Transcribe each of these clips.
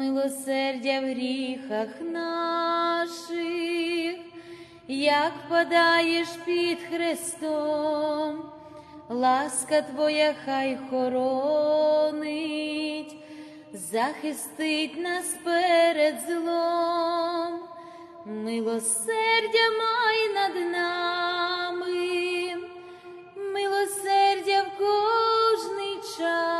милосердя в гріхах наших, як впадаєш під Христом, ласка Твоя хай хоронить, захистить нас перед злом, милосердя май над нами, милосердя в кожний час,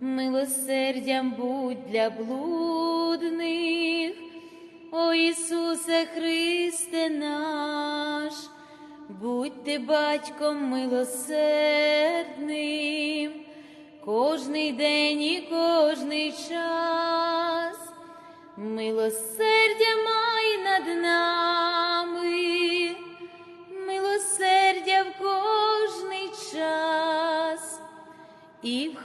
милосердям будь для блудних, о Ісусе Христе наш, будь ти батьком милосердним, кожний день і кожний час, милосердя май над нами, милосердя в кожний час, і в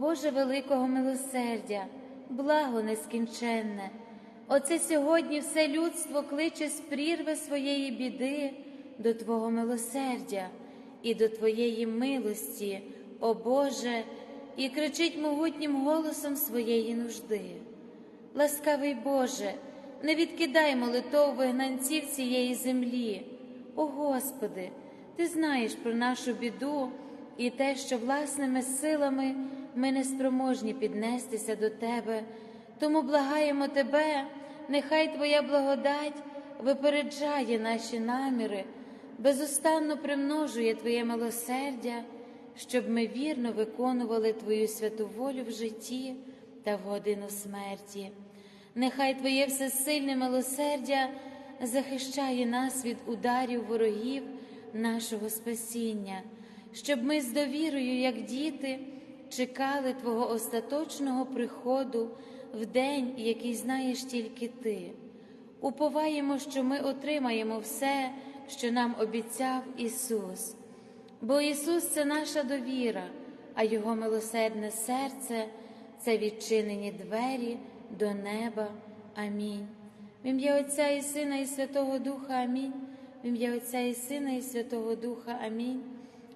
Боже великого милосердя, благо нескінченне, Оце сьогодні все людство кличе з прірви своєї біди до Твого милосердя і до Твоєї милості, о Боже, і кричить могутнім голосом своєї нужди. Ласкавий Боже, не відкидай молитов вигнанців цієї землі. О Господи, Ти знаєш про нашу біду і те, що власними силами ми не спроможні піднестися до Тебе, тому благаємо Тебе, нехай Твоя благодать випереджає наші наміри, безустанно примножує Твоє милосердя, щоб ми вірно виконували Твою святу волю в житті та в годину смерті. Нехай Твоє всесильне милосердя захищає нас від ударів ворогів нашого спасіння, щоб ми з довірою, як діти, чекали Твого остаточного приходу в день, який знаєш тільки Ти. Уповаємо, що ми отримаємо все, що нам обіцяв Ісус. Бо Ісус це наша довіра, а Його милосердне серце це відчинені двері до неба. Амінь. В ім'я Отця і Сина, і Святого Духа Амінь. В ім'я Отця і Сина, і Святого Духа Амінь.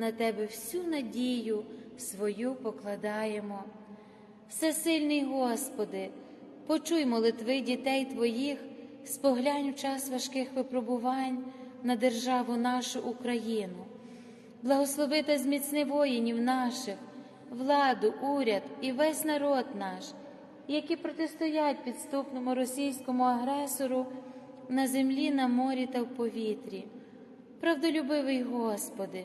на Тебе всю надію свою покладаємо. Всесильний Господи, почуй молитви дітей Твоїх, споглянь в час важких випробувань на державу нашу Україну. Благослови та зміцни воїнів наших, владу, уряд і весь народ наш, які протистоять підступному російському агресору на землі, на морі та в повітрі. Правдолюбивий Господи,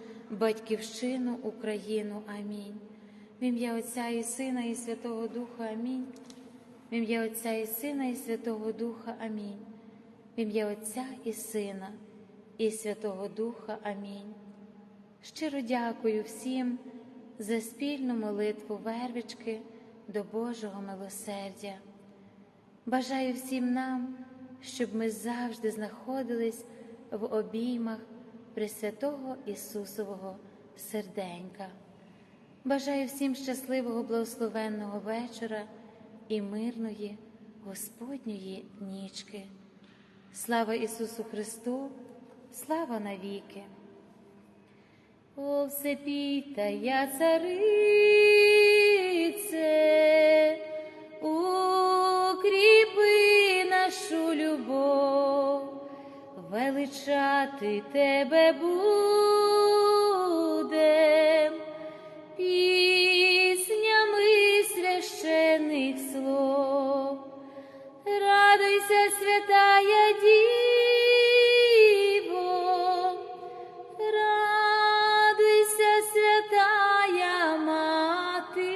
батьківщину Україну. Амінь. В ім'я Отця і Сина, і Святого Духа Амінь. В ім'я Отця і Сина, і Святого Духа Амінь. В ім'я Отця і Сина, і Святого Духа Амінь. Щиро дякую всім за спільну молитву вервички до Божого милосердя. Бажаю всім нам, щоб ми завжди знаходились в обіймах Пресвятого Ісусового серденька. Бажаю всім щасливого благословенного вечора і мирної Господньої нічки. Слава Ісусу Христу, слава навіки! О, всепіта я царице, укріпи нашу любов, величати тебе будем. Піснями священих слов. Радуйся, святая Діво, радуйся, святая Мати,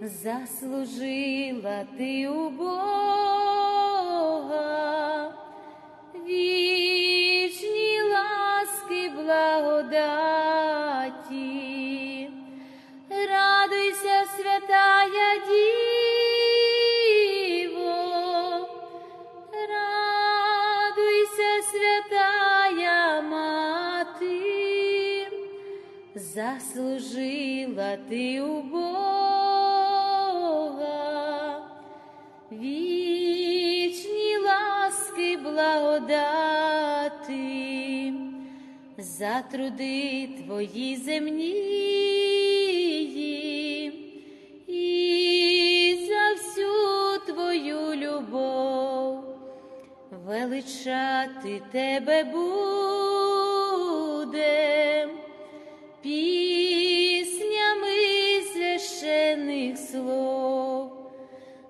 заслужила ти у Бога, Радуйся, святая Діво, радуйся, Мати, заслужила ти у Бога, вічні ласки благодати, за труди твої земні величати тебе будем. Піснями священих слов.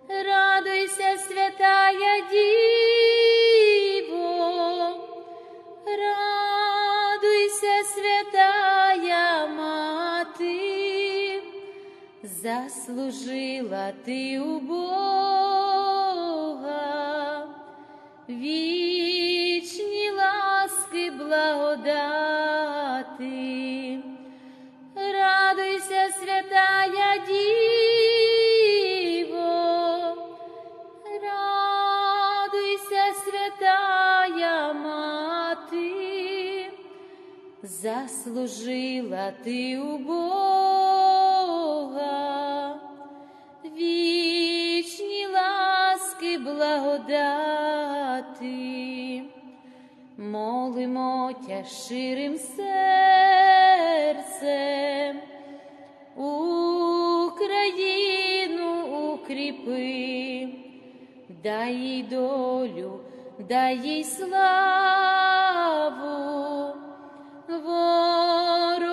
Радуйся, святая Діво, радуйся, святая Мати, заслужила ти у Бога, вічні ласки благодати. Радуйся, святая Діво, радуйся, святая Мати, заслужила ти у Бога, вічні ласки благодати. Молимо тя ширим серцем, Україну укріпи, дай їй долю, дай їй славу, ворогів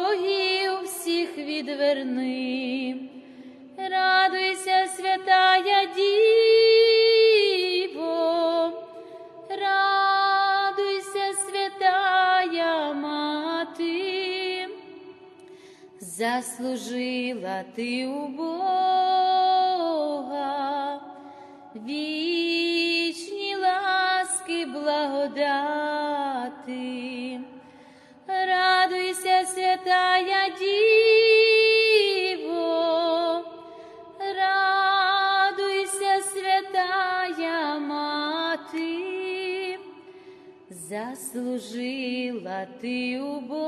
всіх відверни, радуйся, святая Діво, заслужила ти у Бога, вічні ласки благодати. Радуйся, святая Діво, радуйся, святая Мати, заслужила ти у Бога,